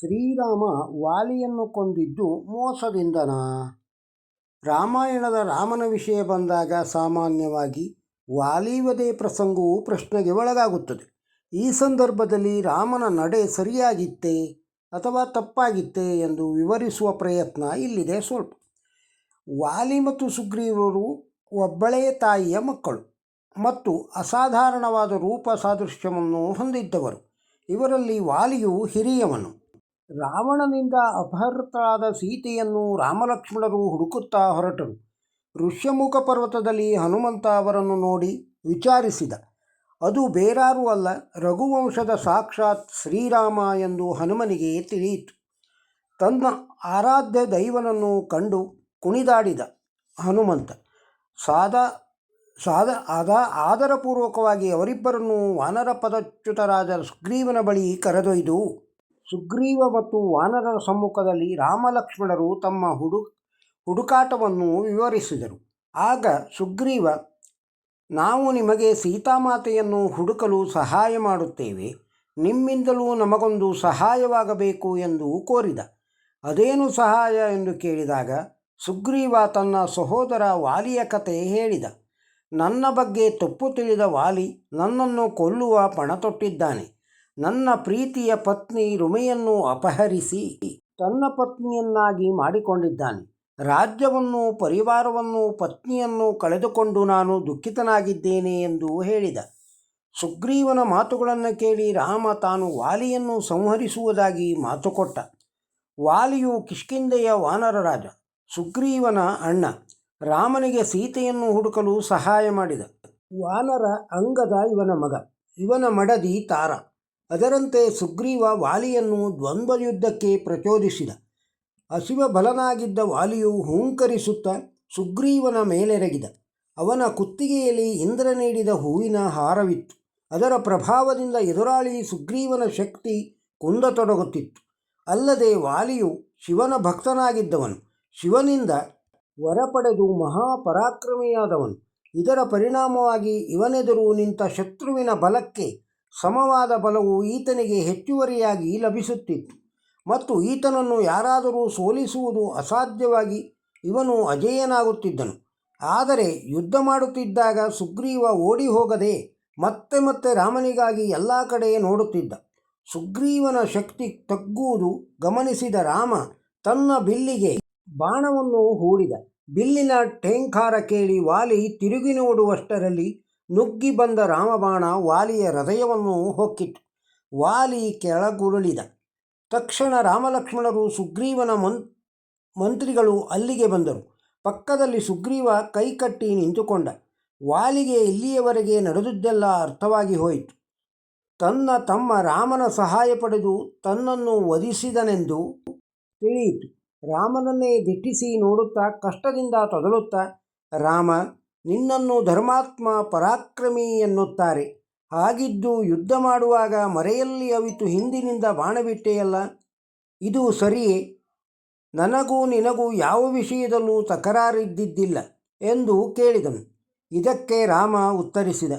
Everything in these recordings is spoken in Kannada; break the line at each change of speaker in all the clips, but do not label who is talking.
ಶ್ರೀರಾಮ ವಾಲಿಯನ್ನು ಕೊಂದಿದ್ದು ಮೋಸದಿಂದನಾ? ರಾಮಾಯಣದ ರಾಮನ ವಿಷಯ ಬಂದಾಗ ಸಾಮಾನ್ಯವಾಗಿ ವಾಲಿವಧೆ ಪ್ರಸಂಗವು ಪ್ರಶ್ನೆಗೆ ಒಳಗಾಗುತ್ತದೆ. ಈ ಸಂದರ್ಭದಲ್ಲಿ ರಾಮನ ನಡೆ ಸರಿಯಾಗಿತ್ತೆ ಅಥವಾ ತಪ್ಪಾಗಿತ್ತೆ ಎಂದು ವಿವರಿಸುವ ಪ್ರಯತ್ನ ಇಲ್ಲಿದೆ ಸ್ವಲ್ಪ. ವಾಲಿ ಮತ್ತು ಸುಗ್ರೀವರು ಒಬ್ಬಳೆಯ ತಾಯಿಯ ಮಕ್ಕಳು ಮತ್ತು ಅಸಾಧಾರಣವಾದ ರೂಪ ಸಾದೃಶ್ಯವನ್ನು ಹೊಂದಿದ್ದವರು. ಇವರಲ್ಲಿ ವಾಲಿಯು ಹಿರಿಯವನು. ರಾವಣನಿಂದ ಅಪಹೃತರಾದ ಸೀತೆಯನ್ನು ರಾಮಲಕ್ಷ್ಮಣರು ಹುಡುಕುತ್ತಾ ಹೊರಟರು. ಋಷ್ಯಮುಖ ಪರ್ವತದಲ್ಲಿ ಹನುಮಂತ ಅವರನ್ನು ನೋಡಿ ವಿಚಾರಿಸಿದ. ಅದು ಬೇರಾರೂ ಅಲ್ಲ, ರಘುವಂಶದ ಸಾಕ್ಷಾತ್ ಶ್ರೀರಾಮ ಎಂದು ಹನುಮನಿಗೆ ತಿಳಿಯಿತು. ತನ್ನ ಆರಾಧ್ಯ ದೈವನನ್ನು ಕಂಡು ಕುಣಿದಾಡಿದ ಹನುಮಂತ, ಸಾದ ಸಾದ, ಆದ, ಆದರಪೂರ್ವಕವಾಗಿ ಅವರಿಬ್ಬರನ್ನು ವಾನರ ಪದಚ್ಯುತರಾದ ಸುಗ್ರೀವನ ಬಳಿ ಕರೆದೊಯ್ದು ಸುಗ್ರೀವ ಮತ್ತು ವಾನರರ ಸಮ್ಮುಖದಲ್ಲಿ ರಾಮಲಕ್ಷ್ಮಣರು ತಮ್ಮ ಹುಡು, ಹುಡುಕಾಟವನ್ನು ವಿವರಿಸಿದರು. ಆಗ ಸುಗ್ರೀವ, ನಾವು ನಿಮಗೆ ಸೀತಾಮಾತೆಯನ್ನು ಹುಡುಕಲು ಸಹಾಯ ಮಾಡುತ್ತೇವೆ. ನಿಮ್ಮಿಂದಲೂ ನಮಗೊಂದು ಸಹಾಯವಾಗಬೇಕು ಎಂದು ಕೋರಿದ. ಅದೇನು ಸಹಾಯ ಎಂದು ಕೇಳಿದಾಗ ಸುಗ್ರೀವ ತನ್ನ ಸಹೋದರ ವಾಲಿಯ ಕತೆ ಹೇಳಿದ. ನನ್ನ ಬಗ್ಗೆ ತಪ್ಪು ತಿಳಿದ ವಾಲಿ ನನ್ನನ್ನು ಕೊಲ್ಲುವ ಪಣ ತೊಟ್ಟಿದ್ದಾನೆ ನನ್ನ ಪ್ರೀತಿಯ ಪತ್ನಿ ರುಮೆಯನ್ನು ಅಪಹರಿಸಿ ತನ್ನ ಪತ್ನಿಯನ್ನಾಗಿ ಮಾಡಿಕೊಂಡಿದ್ದಾನೆ. ರಾಜ್ಯವನ್ನು ಪರಿವಾರವನ್ನು ಪತ್ನಿಯನ್ನು ಕಳೆದುಕೊಂಡು ನಾನು ದುಃಖಿತನಾಗಿದ್ದೇನೆ ಎಂದು ಹೇಳಿದ. ಸುಗ್ರೀವನ ಮಾತುಗಳನ್ನು ಕೇಳಿ ರಾಮ ತಾನು ವಾಲಿಯನ್ನು ಸಂಹರಿಸುವುದಾಗಿ ಮಾತು ಕೊಟ್ಟ. ವಾಲಿಯು ಕಿಷ್ಕಿಂದೆಯ ವಾನರ ರಾಜ, ಸುಗ್ರೀವನ ಅಣ್ಣ, ರಾಮನಿಗೆ ಸೀತೆಯನ್ನು ಹುಡುಕಲು ಸಹಾಯ ಮಾಡಿದ. ವಾನರ ಅಂಗದ ಇವನ ಮಗ, ಇವನ ಮಡದಿ ತಾರ. ಅದರಂತೆ ಸುಗ್ರೀವ ವಾಲಿಯನ್ನು ದ್ವಂದ್ವ ಯುದ್ಧಕ್ಕೆ ಪ್ರಚೋದಿಸಿದ. ಹಸಿವ ಬಲನಾಗಿದ್ದ ವಾಲಿಯು ಹೂಂಕರಿಸುತ್ತಾ ಸುಗ್ರೀವನ ಮೇಲೆರಗಿದ. ಅವನ ಕುತ್ತಿಗೆಯಲ್ಲಿ ಇಂದ್ರ ನೀಡಿದ ಹೂವಿನ ಹಾರವಿತ್ತು. ಅದರ ಪ್ರಭಾವದಿಂದ ಎದುರಾಳಿ ಸುಗ್ರೀವನ ಶಕ್ತಿ ಕುಂದತೊಡಗುತ್ತಿತ್ತು. ಅಲ್ಲದೆ ವಾಲಿಯು ಶಿವನ ಭಕ್ತನಾಗಿದ್ದವನು. ಶಿವನಿಂದ ವರ ಪಡೆದು ಮಹಾಪರಾಕ್ರಮಿಯಾದವನು. ಇದರ ಪರಿಣಾಮವಾಗಿ ಇವನೆದುರು ನಿಂತ ಶತ್ರುವಿನ ಬಲಕ್ಕೆ ಸಮವಾದ ಬಲವು ಈತನಿಗೆ ಹೆಚ್ಚುವರಿಯಾಗಿ ಲಭಿಸುತ್ತಿತ್ತು. ಮತ್ತು ಈತನನ್ನು ಯಾರಾದರೂ ಸೋಲಿಸುವುದು ಅಸಾಧ್ಯವಾಗಿ ಇವನು ಅಜೇಯನಾಗುತ್ತಿದ್ದನು. ಆದರೆ ಯುದ್ಧ ಮಾಡುತ್ತಿದ್ದಾಗ ಸುಗ್ರೀವ ಓಡಿ ಹೋಗದೆ ಮತ್ತೆ ಮತ್ತೆ ರಾಮನಿಗಾಗಿ ಎಲ್ಲ ಕಡೆ ನೋಡುತ್ತಿದ್ದ. ಸುಗ್ರೀವನ ಶಕ್ತಿ ತಗ್ಗುವುದು ಗಮನಿಸಿದ ರಾಮ ತನ್ನ ಬಿಲ್ಲಿಗೆ ಬಾಣವನ್ನು ಹೂಡಿದ. ಬಿಲ್ಲಿನ ಠೇಂಕಾರ ಕೇಳಿ ವಾಲಿ ತಿರುಗಿ ನೋಡುವಷ್ಟರಲ್ಲಿ ನುಗ್ಗಿ ಬಂದ ರಾಮಬಾಣ ವಾಲಿಯ ಹೃದಯವನ್ನು ಹೊಕ್ಕಿತು. ವಾಲಿ ಕೆಳಗುರುಳಿದ. ತಕ್ಷಣ ರಾಮಲಕ್ಷ್ಮಣರು ಸುಗ್ರೀವನ ಮಂತ್ರಿಗಳು ಅಲ್ಲಿಗೆ ಬಂದರು. ಪಕ್ಕದಲ್ಲಿ ಸುಗ್ರೀವ ಕೈಕಟ್ಟಿ ನಿಂತುಕೊಂಡ. ವಾಲಿಗೆ ಇಲ್ಲಿಯವರೆಗೆ ನಡೆದುದೆಲ್ಲ ಅರ್ಥವಾಗಿ ಹೋಯಿತು. ತನ್ನ ತಮ್ಮ ರಾಮನ ಸಹಾಯ ಪಡೆದು ತನ್ನನ್ನು ವಧಿಸಿದನೆಂದು ತಿಳಿಯಿತು. ರಾಮನನ್ನೇ ದಿಟ್ಟಿಸಿ ನೋಡುತ್ತಾ ಕಷ್ಟದಿಂದ ತೊದಲುತ್ತಾ ರಾಮ ನಿನ್ನನ್ನು ಧರ್ಮಾತ್ಮ ಪರಾಕ್ರಮಿ ಎನ್ನುತ್ತಾರೆ. ಹಾಗಿದ್ದು ಯುದ್ಧ ಮಾಡುವಾಗ ಮರೆಯಲ್ಲಿ ಅವಿತು ಹಿಂದಿನಿಂದ ಬಾಣಬಿಟ್ಟೆಯಲ್ಲ? ಇದು ಸರಿಯೇ? ನನಗೂ ನಿನಗೂ ಯಾವ ವಿಷಯದಲ್ಲೂ ತಕರಾರಿದ್ದಿದ್ದಿಲ್ಲ ಎಂದು ಕೇಳಿದನು. ಇದಕ್ಕೆ ರಾಮ ಉತ್ತರಿಸಿದ,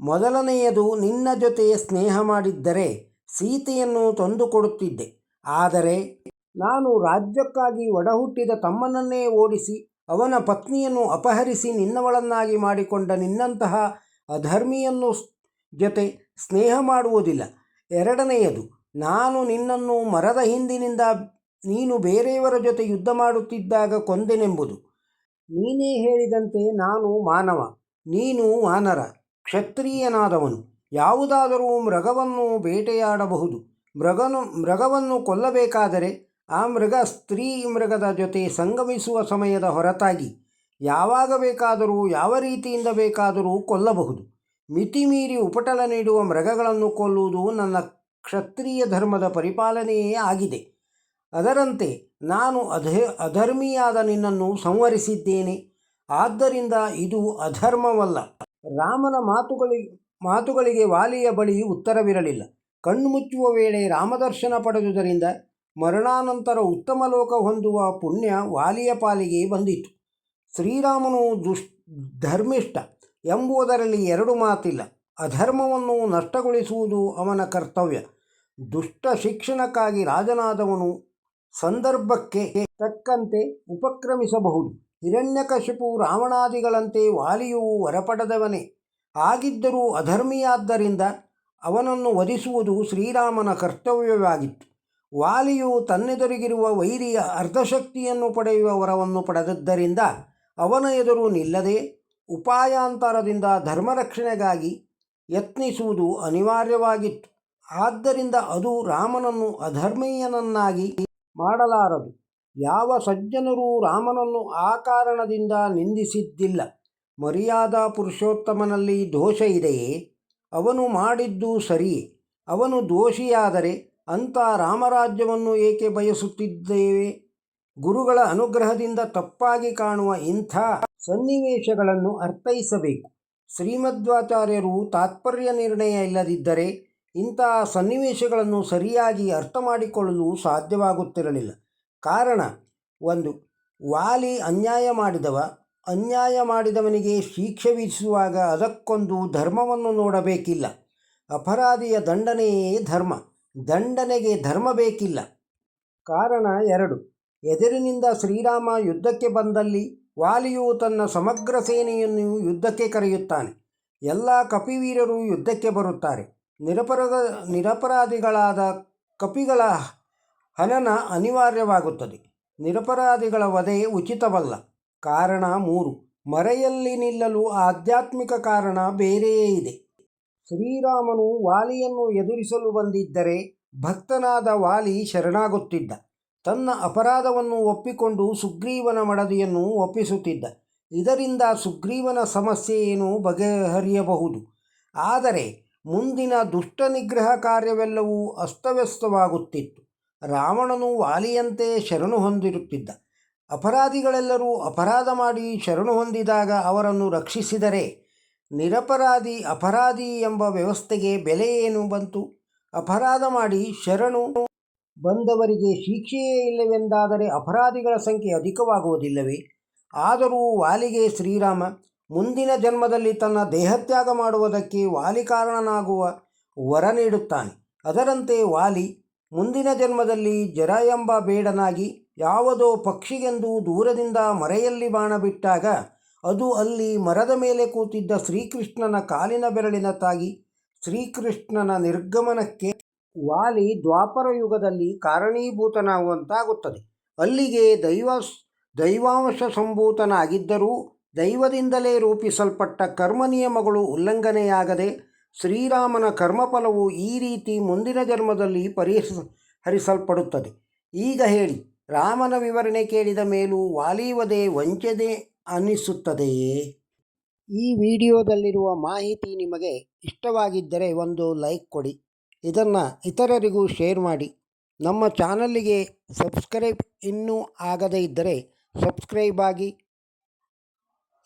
ಮೊದಲನೆಯದು ನಿನ್ನ ಜೊತೆ ಸ್ನೇಹ ಮಾಡಿದ್ದರೆ ಸೀತೆಯನ್ನು ತಂದುಕೊಡುತ್ತಿದ್ದೆ. ಆದರೆ ನಾನು ರಾಜ್ಯಕ್ಕಾಗಿ ಒಡಹುಟ್ಟಿದ ತಮ್ಮನನ್ನೇ ಓಡಿಸಿ ಅವನ ಪತ್ನಿಯನ್ನು ಅಪಹರಿಸಿ ನಿನ್ನವಳನ್ನಾಗಿ ಮಾಡಿಕೊಂಡ ನಿನ್ನಂತಹ ಅಧರ್ಮಿಯನ್ನು ಜೊತೆ ಸ್ನೇಹ ಮಾಡುವುದಿಲ್ಲ. ಎರಡನೆಯದು, ನಾನು ನಿನ್ನನ್ನು ಮರದ ಹಿಂದಿನಿಂದ ನೀನು ಬೇರೆಯವರ ಜೊತೆ ಯುದ್ಧ ಮಾಡುತ್ತಿದ್ದಾಗ ಕೊಂದೆನೆಂಬುದು. ನೀನೇ ಹೇಳಿದಂತೆ ನಾನು ಮಾನವ, ನೀನು ವಾನರ, ಕ್ಷತ್ರಿಯನಾದವನು. ಯಾವುದಾದರೂ ಮೃಗವನ್ನು ಬೇಟೆಯಾಡಬಹುದು. ಮೃಗನು, ಮೃಗವನ್ನು ಕೊಲ್ಲಬೇಕಾದರೆ ಆ ಮೃಗ ಸ್ತ್ರೀ ಮೃಗದ ಜೊತೆ ಸಂಗಮಿಸುವ ಸಮಯದ ಹೊರತಾಗಿ ಯಾವಾಗ ಬೇಕಾದರೂ, ಯಾವ ರೀತಿಯಿಂದ ಬೇಕಾದರೂ ಕೊಲ್ಲಬಹುದು. ಮಿತಿಮೀರಿ ಉಪಟಲ ನೀಡುವ ಮೃಗಗಳನ್ನು ಕೊಲ್ಲುವುದು ನನ್ನ ಕ್ಷತ್ರಿಯ ಧರ್ಮದ ಪರಿಪಾಲನೆಯೇ ಆಗಿದೆ. ಅದರಂತೆ ನಾನು ಅಧ, ಅಧರ್ಮಿಯಾದ ನಿನ್ನನ್ನು ಸಂವರಿಸಿದ್ದೇನೆ ಆದ್ದರಿಂದ ಇದು ಅಧರ್ಮವಲ್ಲ. ರಾಮನ ಮಾತುಗಳಿಗೆ ಮಾತುಗಳಿಗೆ ವಾಲಿಯ ಬಳಿ ಉತ್ತರವಿರಲಿಲ್ಲ. ಕಣ್ಣು ಮುಚ್ಚುವ ವೇಳೆ ರಾಮದರ್ಶನ ಪಡೆದುದರಿಂದ ಮರಣಾನಂತರ ಉತ್ತಮ ಲೋಕ ಹೊಂದುವ ಪುಣ್ಯ ವಾಲಿಯ ಪಾಲಿಗೆ ಬಂದಿತು. ಶ್ರೀರಾಮನು ದುಷ್, ಧರ್ಮಿಷ್ಠ ಎಂಬುದರಲ್ಲಿ ಎರಡು ಮಾತಿಲ್ಲ. ಅಧರ್ಮವನ್ನು ನಷ್ಟಗೊಳಿಸುವುದು ಅವನ ಕರ್ತವ್ಯ. ದುಷ್ಟ ಶಿಕ್ಷಣಕ್ಕಾಗಿ ರಾಜನಾದವನು ಸಂದರ್ಭಕ್ಕೆ ತಕ್ಕಂತೆ ಉಪಕ್ರಮಿಸಬಹುದು. ಹಿರಣ್ಯಕಶಿಪು ರಾವಣಾದಿಗಳಂತೆ ವಾಲಿಯು ಹೊರಪಡೆದವನೇ ಆಗಿದ್ದರೂ ಅಧರ್ಮಿಯಾದ್ದರಿಂದ ಅವನನ್ನು ವಧಿಸುವುದು ಶ್ರೀರಾಮನ ಕರ್ತವ್ಯವಾಗಿತ್ತು. ವಾಲಿಯು ತನ್ನೆದುರಿಗಿರುವ ವೈರಿಯ ಅರ್ಧಶಕ್ತಿಯನ್ನು ಪಡೆಯುವ ವರವನ್ನು ಪಡೆದದ್ದರಿಂದ ಅವನ ಎದುರು ನಿಲ್ಲದೆ ಉಪಾಯಾಂತರದಿಂದ ಧರ್ಮರಕ್ಷಣೆಗಾಗಿ ಯತ್ನಿಸುವುದು ಅನಿವಾರ್ಯವಾಗಿತ್ತು. ಆದ್ದರಿಂದ ಅದು ರಾಮನನ್ನು ಅಧರ್ಮೀಯನನ್ನಾಗಿ ಮಾಡಲಾರದು. ಯಾವ ಸಜ್ಜನರೂ ರಾಮನನ್ನು ಆ ಕಾರಣದಿಂದ ನಿಂದಿಸಿದ್ದಿಲ್ಲ. ಮರ್ಯಾದ ಪುರುಷೋತ್ತಮನಲ್ಲಿ ದೋಷ ಇದೆಯೇ? ಅವನು ಮಾಡಿದ್ದು ಸರಿಯೇ? ಅವನು ದೋಷಿಯಾದರೆ ಅಂಥ ರಾಮರಾಜ್ಯವನ್ನು ಏಕೆ ಬಯಸುತ್ತಿದ್ದೇವೆ? ಗುರುಗಳ ಅನುಗ್ರಹದಿಂದ ತಪ್ಪಾಗಿ ಕಾಣುವ ಇಂಥ ಸನ್ನಿವೇಶಗಳನ್ನು ಅರ್ಥೈಸಬೇಕು. ಶ್ರೀಮಧ್ವಾಚಾರ್ಯರು ತಾತ್ಪರ್ಯ ನಿರ್ಣಯ ಇಲ್ಲದಿದ್ದರೆ ಇಂಥ ಸನ್ನಿವೇಶಗಳನ್ನು ಸರಿಯಾಗಿ ಅರ್ಥ ಮಾಡಿಕೊಳ್ಳಲು ಸಾಧ್ಯವಾಗುತ್ತಿರಲಿಲ್ಲ. ಕಾರಣ, ಒಂದು, ವಾಲಿ ಅನ್ಯಾಯ ಮಾಡಿದವ, ಅನ್ಯಾಯ ಮಾಡಿದವನಿಗೆ ಶಿಕ್ಷೆ ವಿಧಿಸುವಾಗ ಅದಕ್ಕೊಂದು ಧರ್ಮವನ್ನು ನೋಡಬೇಕಿಲ್ಲ. ಅಪರಾಧಿಯ ದಂಡನೆಯೇ ಧರ್ಮ. ದಂಡನೆಗೆ ಧರ್ಮ ಬೇಕಿಲ್ಲ. ಕಾರಣ ಎರಡು. ಎದುರಿನಿಂದ ಶ್ರೀರಾಮ ಯುದ್ಧಕ್ಕೆ ಬಂದಲ್ಲಿ ವಾಲಿಯು ತನ್ನ ಸಮಗ್ರ ಸೇನೆಯನ್ನು ಯುದ್ಧಕ್ಕೆ ಕರೆಯುತ್ತಾನೆ. ಎಲ್ಲ ಕಪಿವೀರರು ಯುದ್ಧಕ್ಕೆ ಬರುತ್ತಾರೆ. ನಿರಪರಾಧ ನಿರಪರಾಧಿಗಳಾದ ಕಪಿಗಳ ಹನನ ಅನಿವಾರ್ಯವಾಗುತ್ತದೆ. ನಿರಪರಾಧಿಗಳ ವಧೆ ಉಚಿತವಲ್ಲ. ಕಾರಣ ಮೂರು. ಮರೆಯಲ್ಲಿ ನಿಲ್ಲಲು ಆಧ್ಯಾತ್ಮಿಕ ಕಾರಣ ಬೇರೆಯೇ ಇದೆ. ಶ್ರೀರಾಮನು ವಾಲಿಯನ್ನು ಎದುರಿಸಲು ಬಂದಿದ್ದರೆ ಭಕ್ತನಾದ ವಾಲಿ ಶರಣಾಗುತ್ತಿದ್ದ. ತನ್ನ ಅಪರಾಧವನ್ನು ಒಪ್ಪಿಕೊಂಡು ಸುಗ್ರೀವನ ಮಡದಿಯನ್ನು ಒಪ್ಪಿಸುತ್ತಿದ್ದ. ಇದರಿಂದ ಸುಗ್ರೀವನ ಸಮಸ್ಯೆಯೇನು ಬಗೆಹರಿಯಬಹುದು? ಆದರೆ ಮುಂದಿನ ದುಷ್ಟ ನಿಗ್ರಹ ಕಾರ್ಯವೆಲ್ಲವೂ ಅಸ್ತವ್ಯಸ್ತವಾಗುತ್ತಿತ್ತು. ರಾವಣನು ವಾಲಿಯಂತೆ ಶರಣು ಹೊಂದಿರುತ್ತಿದ್ದ. ಅಪರಾಧಿಗಳೆಲ್ಲರೂ ಅಪರಾಧ ಮಾಡಿ ಶರಣು ಹೊಂದಿದಾಗ ಅವರನ್ನು ರಕ್ಷಿಸಿದರೆ ನಿರಪರಾಧಿ ಅಪರಾಧಿ ಎಂಬ ವ್ಯವಸ್ಥೆಗೆ ಬೆಲೆ ಏನು ಬಂತು? ಅಪರಾಧ ಮಾಡಿ ಶರಣು ಬಂದವರಿಗೆ ಶಿಕ್ಷೆಯೇ ಇಲ್ಲವೆಂದಾದರೆ ಅಪರಾಧಿಗಳ ಸಂಖ್ಯೆ ಅಧಿಕವಾಗುವುದಿಲ್ಲವೇ? ಆದರೂ ವಾಲಿಗೆ ಶ್ರೀರಾಮ, ಮುಂದಿನ ಜನ್ಮದಲ್ಲಿ ತನ್ನ ದೇಹತ್ಯಾಗ ಮಾಡುವುದಕ್ಕೆ ವಾಲಿ ಕಾರಣನಾಗುವ ವರ ನೀಡುತ್ತಾನೆ. ಅದರಂತೆ ವಾಲಿ, ಮುಂದಿನ ಜನ್ಮದಲ್ಲಿ ಜರ ಎಂಬ ಬೇಡನಾಗಿ ಯಾವುದೋ ಪಕ್ಷಿಗೆಂದು ದೂರದಿಂದ ಮರೆಯಲ್ಲಿ ಬಾಣ ಬಿಟ್ಟಾಗ ಅದು ಅಲ್ಲಿ ಮರದ ಮೇಲೆ ಕೂತಿದ್ದ ಶ್ರೀಕೃಷ್ಣನ ಕಾಲಿನ ಬೆರಳಿನ ತಾಗಿ ಶ್ರೀಕೃಷ್ಣನ ನಿರ್ಗಮನಕ್ಕೆ ವಾಲಿ ದ್ವಾಪರ ಯುಗದಲ್ಲಿ ಕಾರಣೀಭೂತನಾಗುವಂತಾಗುತ್ತದೆ. ಅಲ್ಲಿಗೆ ದೈವ ದೈವಾಂಶ ಸಂಭೂತನಾಗಿದ್ದರೂ ದೈವದಿಂದಲೇ ರೂಪಿಸಲ್ಪಟ್ಟ ಕರ್ಮ ನಿಯಮಗಳು ಉಲ್ಲಂಘನೆಯಾಗದೆ ಶ್ರೀರಾಮನ ಕರ್ಮಫಲವು ಈ ರೀತಿ ಮುಂದಿನ ಜನ್ಮದಲ್ಲಿ ಪರಿಹರಿಸಲ್ಪಡುತ್ತದೆ ಹರಿಸಲ್ಪಡುತ್ತದೆ. ಈಗ ಹೇಳಿ, ರಾಮನ ವಿವರಣೆ ಕೇಳಿದ ಮೇಲೂ ವಾಲೀವದೆ ವಂಚನೆ ಅನ್ನಿಸುತ್ತದೆಯೇ ಈ ವಿಡಿಯೋದಲ್ಲಿರುವ ಮಾಹಿತಿ ನಿಮಗೆ ಇಷ್ಟವಾಗಿದ್ದರೆ ಒಂದು ಲೈಕ್ ಕೊಡಿ. ಇದನ್ನು ಇತರರಿಗೂ ಶೇರ್ ಮಾಡಿ. ನಮ್ಮ ಚಾನಲ್ಲಿಗೆ ಸಬ್ಸ್ಕ್ರೈಬ್ ಇನ್ನೂ ಆಗದೇ ಇದ್ದರೆ ಸಬ್ಸ್ಕ್ರೈಬ್ ಆಗಿ.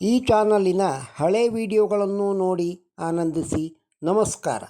ಈ ಚಾನಲಿನ ಹಳೆ ವಿಡಿಯೋಗಳನ್ನು ನೋಡಿ ಆನಂದಿಸಿ. ನಮಸ್ಕಾರ.